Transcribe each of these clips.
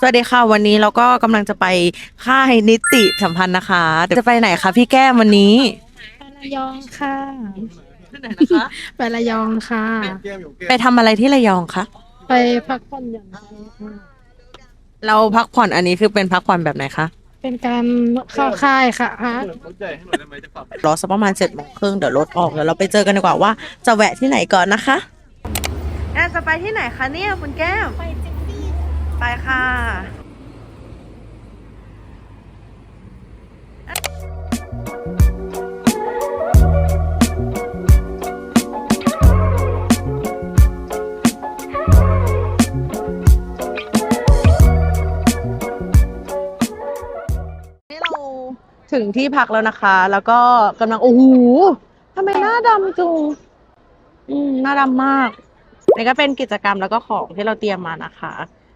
สวัสดีค่ะ วันนี้เราก็กำลังจะไปค่ายนิติสัมพันธ์นะคะเดี๋ยวจะไปไหนคะพี่แก้มวันนี้ ไประยองค่ะไหนนะคะไประยองค่ะ ไปทำอะไรที่ระยองคะไปพักผ่อนหย่อนใจค่ะเราพักผ่อนอันนี้คือเป็นพักผ่อนแบบไหนคะเป็นการเข้าค่ายค่ะฮะรอสักประมาณเจ็ดโมงครึ่งเดี๋ยวรถออกเดี๋ยวเราไปเจอกันดีกว่าว่าจะแวะที่ไหนก่อนนะคะแอนจะไปที่ไหนคะเนี่ยคุณแก้มไปจิฟฟี่ ไปค่ะนี่เราถึงที่พักแล้วนะคะ แล้วก็กำลัง โอ้โหทำไมหน้าดำจุงอืมหน้าดำมากนี่ก็เป็นกิจกรรมแล้วก็ของที่เราเตรียมมานะคะ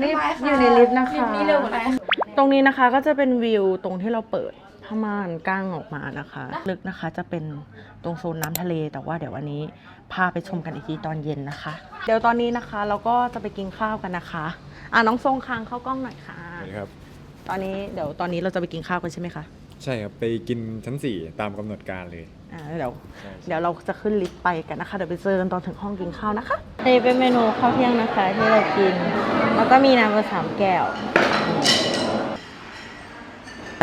นี่อยู่ในลิฟต์นะคะ นี่เร็วกว่าไหนตรงนี้นะคะก็จะเป็นวิวตรงที่เราเปิดผ้าม่านก้างออกมานะคะ ลึกนะคะจะเป็นตรงโซนน้ำทะเลแต่ว่าเดี๋ยววันนี้พาไปชมกันอีกทีตอนเย็นนะคะ เดี๋ยวตอนนี้นะคะเราก็จะไปกินข้าวกันนะคะอะน้องทรงคางเข้ากล้องหน่อยค่ะสวัสดีครับ ตอนนี้เดี๋ยวตอนนี้เราจะไปกินข้าวกันใช่ไหมคะ ใช่ครับ ไปกินชั้น 4 ตามกำหนดการเลย อ่าเดี๋ยวใช่ เดี๋ยวเราจะขึ้นลิฟต์ไปกันนะคะ เดี๋ยวไปเจอกันตอนถึงห้องกินข้าวนะคะนี่เป็นเมนูข้าวเที่ยงนะคะที่เรากิน แล้วก็มีน้ำมาสามแก้ว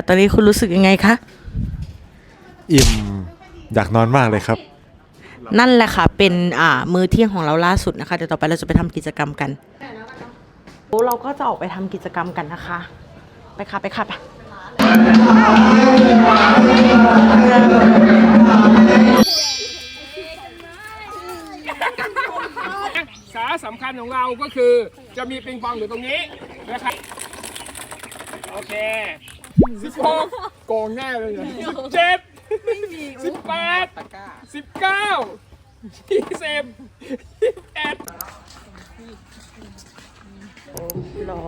ตอนนี้คุณรู้สึกยังไงคะ อิ่มอยากนอนมากเลยครับ นั่นแหละค่ะ เป็นอ่ามื้อเที่ยงของเราล่าสุดนะคะ เดี๋ยวต่อไปเราจะไปทำกิจกรรมกัน เราก็จะออกไปทำกิจกรรมกันนะคะ ไปค่ะ ไปค่ะไป สาระสำคัญของเราก็คือจะมีปิงปองอยู่ตรงนี้นะครับโอเคสิบหกโกงแน่เลยเนี่ยสิบเจ็ดสิบแปดสิบเก้ายี่สิบยี่สิบเอ็ดรอ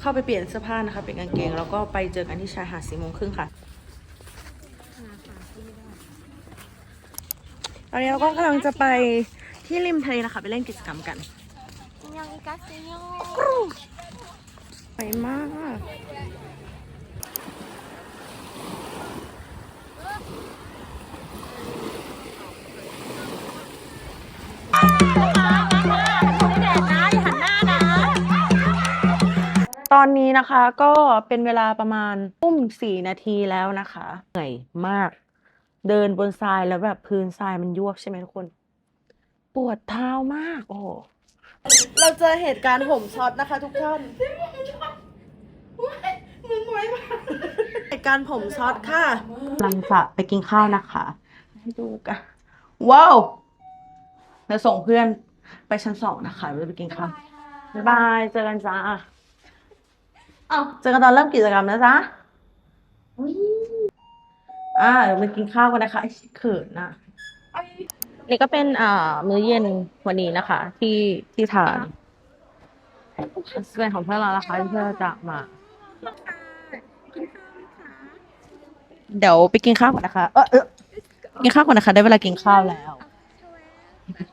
เข้าไปเปลี่ยนเสื้อผ้านะคะ เป็นกางเกง แล้วก็ไปเจอกันที่ชายหาดสี่โมงครึ่งค่ะตอนนี้เราก็กำลังจะไปที่ริมทะเลนะคะ ไปเล่นกิจกรรมกันยังอีกัสซิโยไปมาก อนนี้นะคะก็เป็นเวลาประมาณทุ่มสี่นาทีแล้วนะคะ เหนื่อยมาก เดินบนทรายแล้วแบบพื้นทรายมันยวบใช่ไหมทุกคน ปวดเท้ามาก โอ้โหเราเจอเหตุการณ์ผมช็อตนะคะ ทุกท่านเหตุการณ์ผมช็อตค่ะกำลังจะไปกินข้าวนะคะ ให้ดูกันว้าวเราส่งเพื่อนไปชั้นสองนะคะเราจะไปกินข้าว บ๊ายบาย เจอกันจ้า อ้าวเจอกันตอนเริ่มกิจกรรมนะจ๊ะอ่าเดี๋ยวมากินข้าวกันนะคะไอ้เขินนะ นี่ก็เป็นอ่ามื้อเย็นวันนี้นะคะ ที่ที่ทานเป็นของเพื่อนเรานะคะที่เพื่อนจะมา เดี๋ยวไปกินข้าวก่อนนะคะ เออเออกินข้าวก่อนนะคะ ได้เวลากินข้าวแล้ว อื้อหือ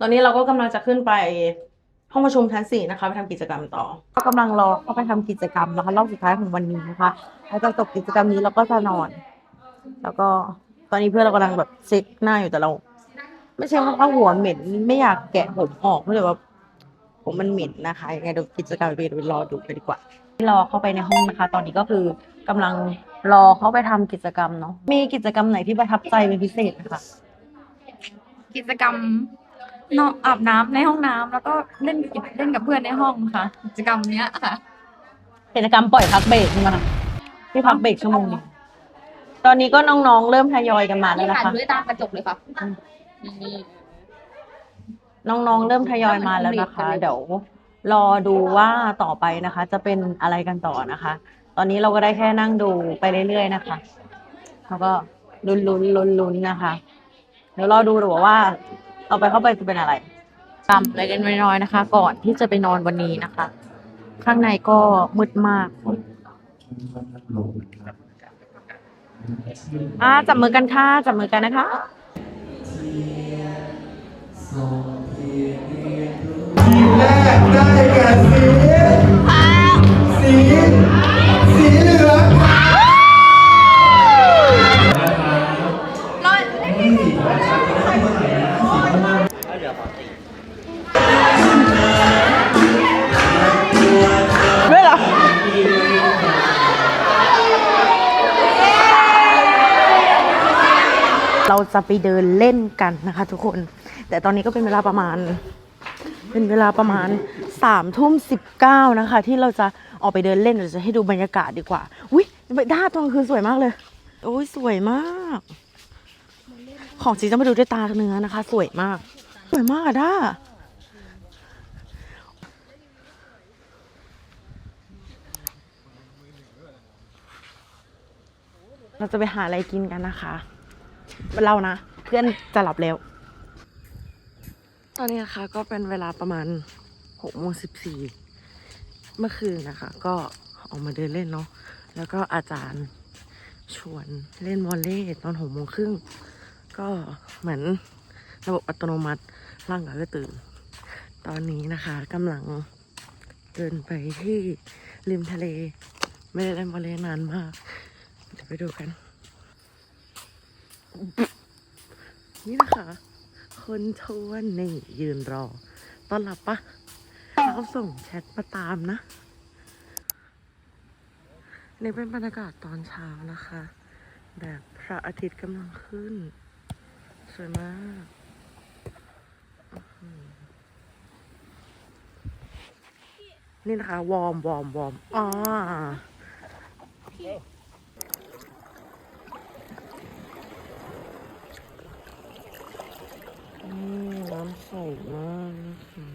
ตอนนี้เราก็กำลังจะขึ้นไปห้องประชุมชั้นสี่นะคะไปทำกิจกรรมต่อ ก็กำลังรอเข้าไปทำกิจกรรมนะคะรอบสุดท้ายของวันนี้นะคะแล้วจะจบกิจกรรมนี้เราก็จะนอน แล้วก็ตอนนี้เพื่อนเรากำลังแบบเช็คหน้าอยู่แต่เรา ไม่ใช่ว่าหัวเหม็นไม่อยากแกะผมออกเพราะเลยว่าผมมันเหม็นนะคะยังไงเดี๋ยวกิจกรรมไปดูรอดูไปดีกว่ารอเข้าไปในห้องนะคะ ตอนนี้ก็คือกำลังรอเข้าไปทำกิจกรรมเนาะมีกิจกรรมไหนที่ประทับใจเป็นพิเศษไหมคะ กิจกรรมนอนอาบน้ำในห้องน้ำแล้วก็เล่นกิจเล่นกับเพื่อนในห้องค่ะ กิจกรรมเนี้ยค่ะ กิจกรรมปล่อยพักเบรกใช่ไหมคะที่พักเบรกชั่วโมงหนึงตอนนี้ก็น้องๆ เริ่มทยอยกันมาแล้วนี่นะถ่ายคะ ด้วยตามกระจกเลยค่ะนี่ น้องๆ เริ่มทยอยมาแล้วนะคะ เดี๋ยวรอดูว่าต่อไปนะคะ จะเป็นอะไรกันต่อนะคะ ตอนนี้เราก็ได้แค่นั่งดูไปเรื่อยๆนะคะ แล้วก็ลุ้นลุ้นลุ้นลุ้นๆนะคะ เดี๋ยวรอดูหรือว่าต่อไปเข้าไปจะเป็นอะไรทำอะไรกันน้อยๆนะคะ ก่อนที่จะไปนอนวันนี้นะคะ ข้างในก็มืดมากอ่าจับมือกันค่ะจับมือกันนะคะทีมแรกได้แก่สีสี จะไปเดินเล่นกันนะคะ ทุกคน แต่ตอนนี้ก็เป็นเวลาประมาณ เป็นเวลาประมาณสามทุ่มสิบเก้านะคะ ที่เราจะออกไปเดินเล่นเดี๋ยวจะให้ดูบรรยากาศดีกว่า อุ้ยด้าตอนกลางคืนสวยมากเลย โอ้ยสวยมาก ของจริงต้องมาดูด้วยตาเนื้อนะคะ สวยมาก สวยมากอะด้าเราจะไปหาอะไรกินกันนะคะ เรานะ เพื่อนจะหลับแล้ว ตอนนี้นะคะก็เป็นเวลาประมาณหกโมงสิบสี่เมื่อคืนนะคะ ก็ออกมาเดินเล่นเนาะแล้วก็อาจารย์ชวนเล่นวอลเลย์ตอนหกโมงครึ่งก็เหมือนระบบอัตโนมัติร่างกายก็ตื่น ตอนนี้นะคะกำลังเดินไปที่ริมทะเล ไม่ได้เล่นวอลเลย์นานมาก เดี๋ยวไปดูกัน นี่นะคะ คนชวนนี่ยืนรอต้อนรับปะเขาส่งแชทมาตามนะนี่เป็นบรรยากาศตอนเช้านะคะ แบบพระอาทิตย์กำลังขึ้น สวยมากนี่นะคะ วอร์มวอร์มวอร์มอ่า นี่น้ำใสมากนะคะ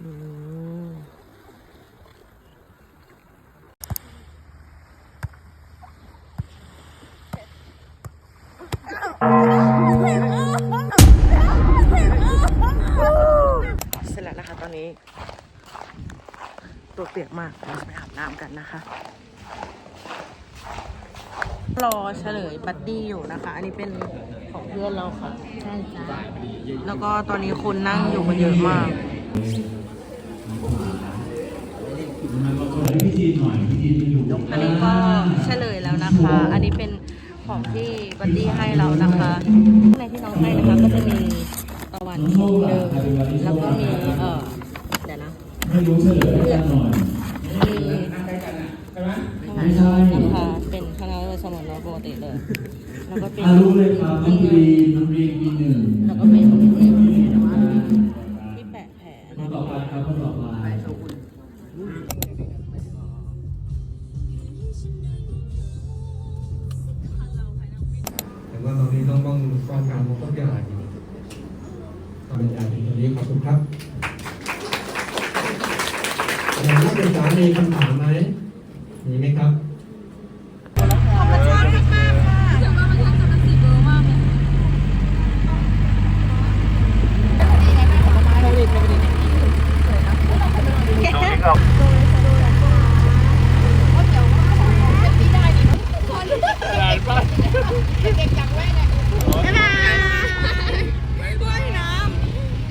อืมเสร็จแล้วนะคะ ตอนนี้ ตัวเปียกมากเราไปอาบน้ำกันนะคะ รอเฉลยบัดดี้อยู่นะคะ อันนี้เป็นของเพื่อนเราค่ะใช่จ้าแล้วก็ตอนนี้คนนั่งอยู่กันเยอะมากอันนี้ก็เฉลยแล้วนะคะ อันนี้เป็นของที่บัดดี้ให้เรานะคะข้างในที่น้องให้นะคะก็จะมี วันเดิมแล้วก็มีเออเดี๋ยวนะไม่รู้เฉลยกันหน่อยมีไม่ใช่นะคะเป็นคณะสมรปกติเลยแล้วก็เป็นรู้เลยครับน้องรีนน้องรีนปีหนึ่งแล้วก็เป็นที่แปะแผลคนะต่อไปครับคนต่อไปแต่ว่าตอนนี้ต้องต้องป้องกันเพราะต้องยาอยู่ทำเป็นยาถึงตอนนี้ขอบคุณครับอย่างนักศึกษามีคำถามไหมมีไหมครับ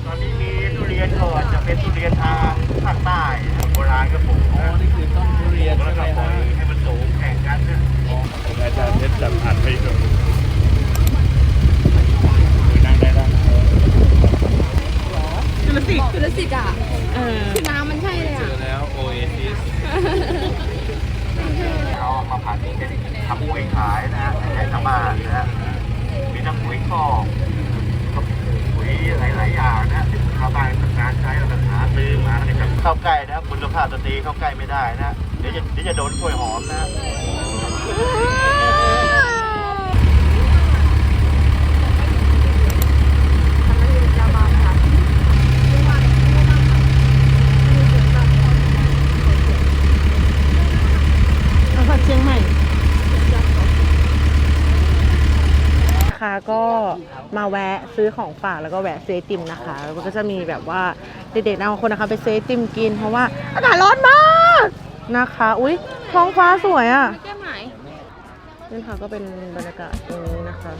ตอนนี้มีทุเรียนก่อนจะเป็นทุเรียนทางภาคใต้นะโบราณก็ปลูกอ๋อนี่คือต้นทุเรียนแล้วก็ปล่อยให้มันสูงแข่งกันนะอาจารย์เพชรจับอัดไปดูนั่งได้แล้ว คือละสิกอะคือน้ำมันใช่เลยอะ แล้วโอเอซิสเอามาผัดเป็นทำปุ๋ยขายนะใช้ชาวบ้านนะฮะมีทั้งปุ๋ยคอกก็ปุ๋ยหลาย ๆ อย่างนะชาวบ้านต้องการใช้แล้วก็หาซื้อมาให้กับ เข้าใกล้นะครับคุณภาพสตรีเข้าใกล้ไม่ได้นะ เดี๋ยวจะเดี๋ยวจะโดนกล้วยหอมนะ จังหวัดเชียงใหม่ค่ะก็ มาแวะซื้อของฝากแล้วก็แวะซื้อไอติมนะคะแล้วก็จะมีแบบว่าเด็กๆนะบางคนนะคะไปซื้อไอติมกิน เพราะว่าอากาศร้อนมากนะคะ อุ้ยท้องฟ้าสวยอะแก้มไหนนี่ค่ะก็เป็นบรรยากาศตรงนี้นะคะ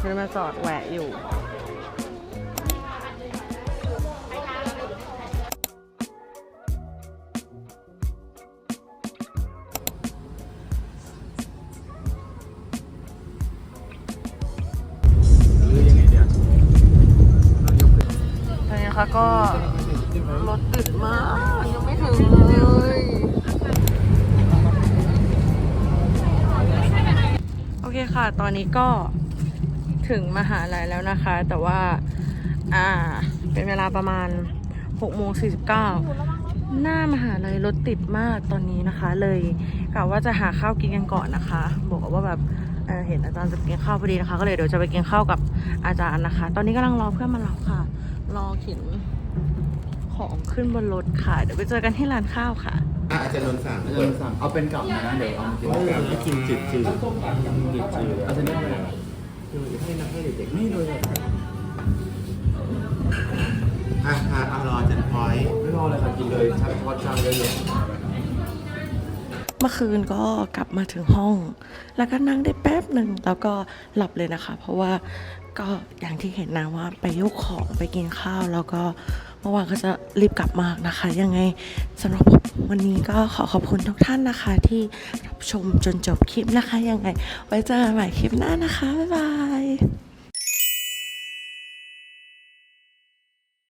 เดินมาจอดแวะอยู่ นะคะก็รถติดมาก ยังไม่ถึงเลยโอเคค่ะ ตอนนี้ก็ถึงมหาลัยแล้วนะคะ แต่ว่าอ่าเป็นเวลาประมาณ6โมง49 หน้ามหาลัยรถติดมากตอนนี้นะคะ เลยกะว่าจะหาข้าวกินกันก่อนนะคะ บอกว่าแบบ เอ่อเห็นอาจารย์จะกินข้าวพอดีนะคะ ก็เลยเดี๋ยวจะไปกินข้าวกับอาจารย์นะคะ ตอนนี้กำลังรอเพื่อนมารับค่ะ รอเข็นของขึ้นบนรถค่ะ เดี๋ยวไปเจอกันที่ร้านข้าวค่ะอาจารย์นนท์สั่งอาจารย์นนท์สั่งเอาเป็นกับนะเดี๋ยวเอามากินกับกินจืดจืดจืดจืดอาจารย์นนท์คือให้นักให้เด็กๆไม่เลยอะอะเอารออาจารย์พอยไม่รอเลยค่ะกินเลยชักทอดชามเยอะ เมื่อคืนก็กลับมาถึงห้อง แล้วก็นั่งได้แป๊บหนึ่งแล้วก็หลับเลยนะคะ เพราะว่าก็อย่างที่เห็นนะว่าไปยกของไปกินข้าว แล้วก็เมื่อวานก็จะรีบกลับมากนะคะ ยังไงสำหรับวันนี้ก็ขอขอบคุณทุกท่านนะคะ ที่รับชมจนจบคลิปนะคะ ยังไง ไว้เจอกันใหม่คลิปหน้านะคะ บ๊ายบาย